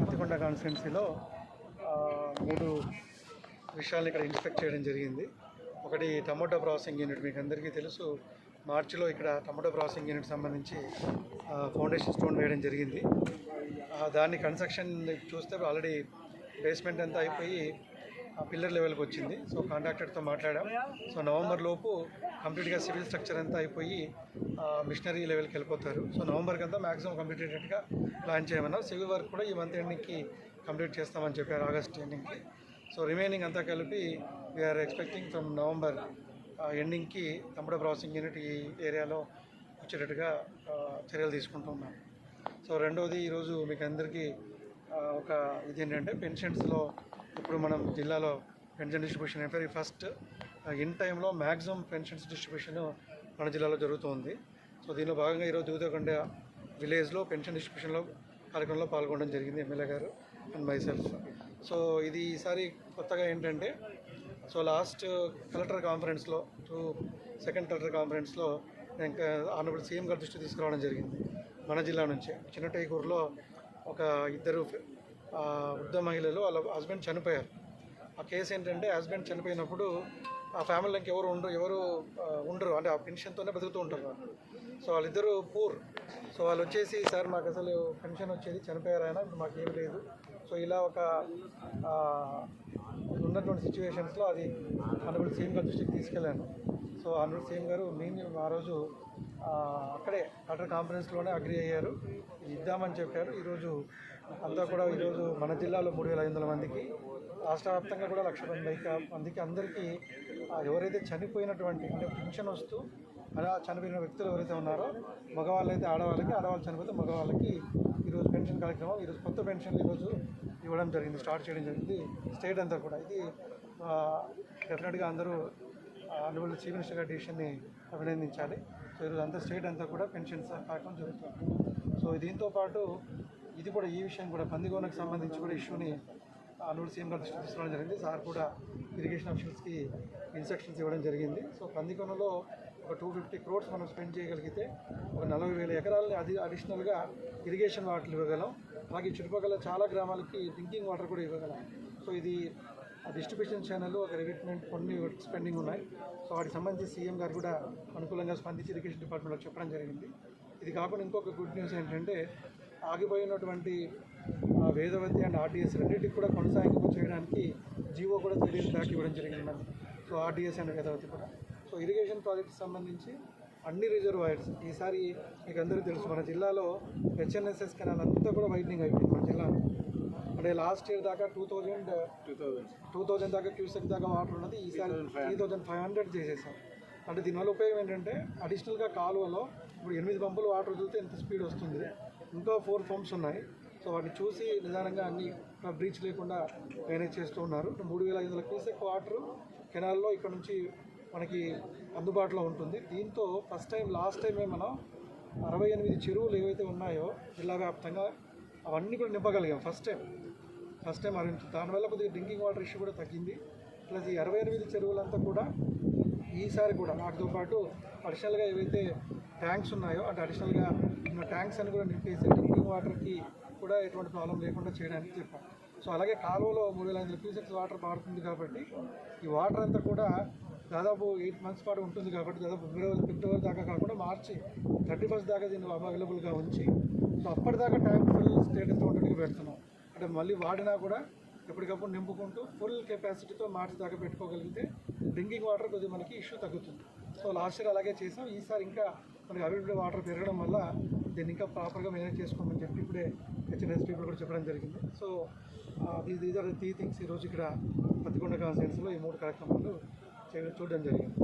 పత్తికొండ కాన్స్టిట్యున్సీలో మూడు విషయాలను ఇక్కడ ఇన్స్పెక్ట్ చేయడం జరిగింది. ఒకటి టమోటా ప్రాసెసింగ్ యూనిట్ మీకు అందరికీ తెలుసు. మార్చిలో ఇక్కడ టమోటా ప్రాసెసింగ్ యూనిట్ సంబంధించి ఫౌండేషన్ స్టోన్ వేయడం జరిగింది. దాన్ని కన్స్ట్రక్షన్ చూస్తే ఆల్రెడీ బేస్మెంట్ అంతా అయిపోయి పిల్లర్ లెవెల్కి వచ్చింది. సో కాంట్రాక్టర్తో మాట్లాడాం. సో నవంబర్ లోపు కంప్లీట్గా సివిల్ స్ట్రక్చర్ అంతా అయిపోయి మిషనరీ లెవెల్కి వెళ్ళిపోతారు. సో నవంబర్కి అంతా మ్యాక్సిమం కంప్లీట్ అయ్యేటట్టుగా ప్లాన్ చేయమన్నాం సివిల్ వర్క్ కూడా ఈ మంత్ ఎండింగ్కి కంప్లీట్ చేస్తామని చెప్పారు ఆగస్ట్ ఎండింగ్కి. సో రిమైనింగ్ అంతా కలిపి వీఆర్ ఎక్స్పెక్టింగ్ ఫ్రమ్ నవంబర్ ఎండింగ్కి తమ్ముడ ప్రాసెసింగ్ యూనిట్ ఈ ఏరియాలో వచ్చేటట్టుగా చర్యలు తీసుకుంటున్నాం సో రెండవది ఈరోజు మీకు అందరికీ ఒక ఇది ఏంటంటే పెన్షన్స్లో ఇప్పుడు మనం జిల్లాలో pension distribution every first in టైంలో మ్యాక్సిమం పెన్షన్స్ డిస్ట్రిబ్యూషన్ మన జిల్లాలో జరుగుతుంది. సో దీనిలో భాగంగా ఈరోజు దూదకొండ విలేజ్లో పెన్షన్ డిస్ట్రిబ్యూషన్లో కార్యక్రమంలో పాల్గొనడం జరిగింది ఎమ్మెల్యే గారు అండ్ మైసెల్ఫ్ సో ఇది ఈసారి కొత్తగా ఏంటంటే సో లాస్ట్ కలెక్టర్ కాన్ఫరెన్స్లో టూ సెకండ్ కలెక్టర్ కాన్ఫరెన్స్లో ఇంకా ఆనప్పుడు సీఎం గారి దృష్టి తీసుకురావడం జరిగింది. మన జిల్లా నుంచే చిన్నటైకూరులో ఒక ఇద్దరు వృద్ధ మహిళలు వాళ్ళ హస్బెండ్ చనిపోయారు. ఆ కేసు ఏంటంటే హస్బెండ్ చనిపోయినప్పుడు ఆ ఫ్యామిలీలో ఎవరు ఉండరు ఎవరు ఉండరు. అంటే ఆ పెన్షన్తోనే బతుకుతూ ఉంటారు సో వాళ్ళిద్దరూ పూర్. సో వాళ్ళు వచ్చేసి సార్ మాకు అసలు పెన్షన్ వచ్చేది చనిపోయారు ఆయన ఇప్పుడు మాకు ఏం లేదు. సో ఇలా ఒక ఉన్నటువంటి సిచ్యువేషన్స్లో అది అనుగుణ సీఎం గారి దృష్టికి తీసుకెళ్ళాను. సో అనుగుణ సీఎం గారు మేము ఆ రోజు అక్కడే కలెక్టర్ కాన్ఫరెన్స్లోనే అగ్రి అయ్యారు. ఇది ఇద్దామని చెప్పారు. ఈరోజు అంతా కూడా ఈరోజు మన జిల్లాలో మూడు వేల ఐదు వందల మందికి రాష్ట్ర వ్యాప్తంగా కూడా లక్ష మందికి మందికి అందరికీ ఎవరైతే చనిపోయినటువంటి అంటే పెన్షన్ వస్తూ అలా చనిపోయిన వ్యక్తులు ఎవరైతే ఉన్నారో మగవాళ్ళైతే ఆడవాళ్ళకి ఆడవాళ్ళు చనిపోతే మగవాళ్ళకి ఈరోజు పెన్షన్ కార్యక్రమం ఈరోజు కొత్త పెన్షన్లు ఈరోజు ఇవ్వడం జరిగింది స్టార్ట్ చేయడం జరిగింది స్టేట్ అంతా కూడా. ఇది డెఫినెట్గా అందరూ అనుభవం చీఫ్ మినిస్టర్ గారి డిసిషన్ని అభినందించాలి. సో ఈరోజు అంతా స్టేట్ అంతా కూడా పెన్షన్స్ కార్యక్రమం జరుగుతుంది. సో దీంతో పాటు ఇది కూడా ఈ విషయం కూడా పందిగోనకు సంబంధించి కూడా ఇష్యూని అల్లూరు సీఎం గారు దృష్టి తీసుకోవడం జరిగింది. సార్ కూడా ఇరిగేషన్ ఆఫీసర్స్కి ఇన్స్ట్రక్షన్స్ ఇవ్వడం జరిగింది. సో పందికొనలో ఒక టూ ఫిఫ్టీ క్రోడ్స్ మనం స్పెండ్ చేయగలిగితే ఒక నలభై వేల ఎకరాలని అది అడిషనల్గా ఇరిగేషన్ వాటర్ ఇవ్వగలం. అలాగే చుట్టుపక్కల చాలా గ్రామాలకి డ్రింకింగ్ వాటర్ కూడా ఇవ్వగలం. సో ఇది డిస్ట్రిబ్యూషన్ ఛానల్ ఒక రిక్రూట్మెంట్ కొన్ని స్పెండింగ్ ఉన్నాయి. సో వాటికి సంబంధించి సీఎం గారు కూడా అనుకూలంగా స్పందించి ఇరిగేషన్ డిపార్ట్మెంట్లో చెప్పడం జరిగింది. ఇది కాకుండా ఇంకొక గుడ్ న్యూస్ ఏంటంటే ఆగిపోయినటువంటి వేదవతి అండ్ ఆర్డీఎస్ రెండింటికి కూడా కొనసాగింపు చేయడానికి జీవో కూడా డేస్ బ్యాక్ ఇవ్వడం జరిగింది సో ఆర్డీఎస్ అండ్ వేదవతి కూడా. సో ఇరిగేషన్ ప్రాజెక్ట్కి సంబంధించి అన్ని రిజర్వాయర్స్ ఈసారి మీకు అందరికీ తెలుసు మన జిల్లాలో హెచ్ఎన్ఎస్ఎస్ కెనాల్ అంతా కూడా వైడ్నింగ్ అయిపోయింది మన జిల్లాలో అంటే లాస్ట్ ఇయర్ దాకా టూ థౌజండ్ టూ థౌజండ్ దాకా క్యూసెక్ దాకా వాటర్ ఉన్నది ఈసారి త్రీ థౌజండ్ ఫైవ్ హండ్రెడ్ చేసేసాం. అంటే దీనివల్ల ఉపయోగం ఏంటంటే అడిషనల్గా కాలువలో ఇప్పుడు ఎనిమిది పంపులు వాటర్ వదిలితే ఎంత స్పీడ్ వస్తుంది. ఇంకా ఫోర్ పంప్స్ ఉన్నాయి. సో వాటిని చూసి నిదానంగా అన్ని బ్రీచ్ లేకుండా మేనేజ్ చేస్తూ ఉన్నారు. మూడు వేల ఐదు వందల క్యూసెక్ వాటర్ కెనాల్లో ఇక్కడ నుంచి మనకి అందుబాటులో ఉంటుంది. దీంతో ఫస్ట్ టైం లాస్ట్ టైమే మనం అరవై ఎనిమిది చెరువులు ఏవైతే ఉన్నాయో జిల్లా వ్యాప్తంగా అవన్నీ కూడా నింపగలిగాం ఫస్ట్ టైం. ఫస్ట్ టైం అరవింది దానివల్ల కొద్దిగా డ్రింకింగ్ వాటర్ ఇష్యూ కూడా తగ్గింది. ప్లస్ ఈ అరవై ఎనిమిది చెరువులంతా కూడా ఈసారి కూడా వాటితో పాటు అడిషనల్గా ఏవైతే ట్యాంక్స్ ఉన్నాయో అంటే అడిషనల్గా మా ట్యాంక్స్ అని కూడా నింపేసి డ్రింకింగ్ వాటర్కి కూడా ఎటువంటి ప్రాబ్లం లేకుండా చేయడానికి చెప్పాను సో అలాగే కాలువలో మూడు వేల ఐదు క్యూసెక్స్ వాటర్ పారుతుంది కాబట్టి ఈ వాటర్ అంతా కూడా దాదాపు ఎయిట్ మంత్స్ పాటు ఉంటుంది కాబట్టి దాదాపు ఫిబ్రవరి ఫిబ్రవరి దాకా కాకుండా మార్చి థర్టీ ఫస్ట్ దాకా దీన్ని అవైలబుల్గా ఉంచి సో అప్పటిదాకా ట్యాంక్ ఫుల్ స్టేటస్లో ఉండడానికి పెడుతున్నాం. అంటే మళ్ళీ వాడినా కూడా ఎప్పటికప్పుడు నింపుకుంటూ ఫుల్ కెపాసిటీతో మార్చి దాకా పెట్టుకోగలిగితే డ్రింకింగ్ వాటర్ కొద్దిగా మనకి ఇష్యూ తగ్గుతుంది. సో లాస్ట్ ఇయర్ అలాగే చేసాం. ఈసారి ఇంకా మనకి అవైలబుల్ వాటర్ పెరగడం వల్ల దీన్ని ఇంకా ప్రాపర్గా మేనేజ్ చేసుకోమని చెప్పి ఇప్పుడే హెచ్ఎన్ఎస్ పీపుల్ కూడా చెప్పడం జరిగింది. So these are three things ఈరోజు ఇక్కడ పత్తికొండ కాన్ఫరెన్స్లో ఈ మూడు కార్యక్రమాలు చూడడం జరిగింది.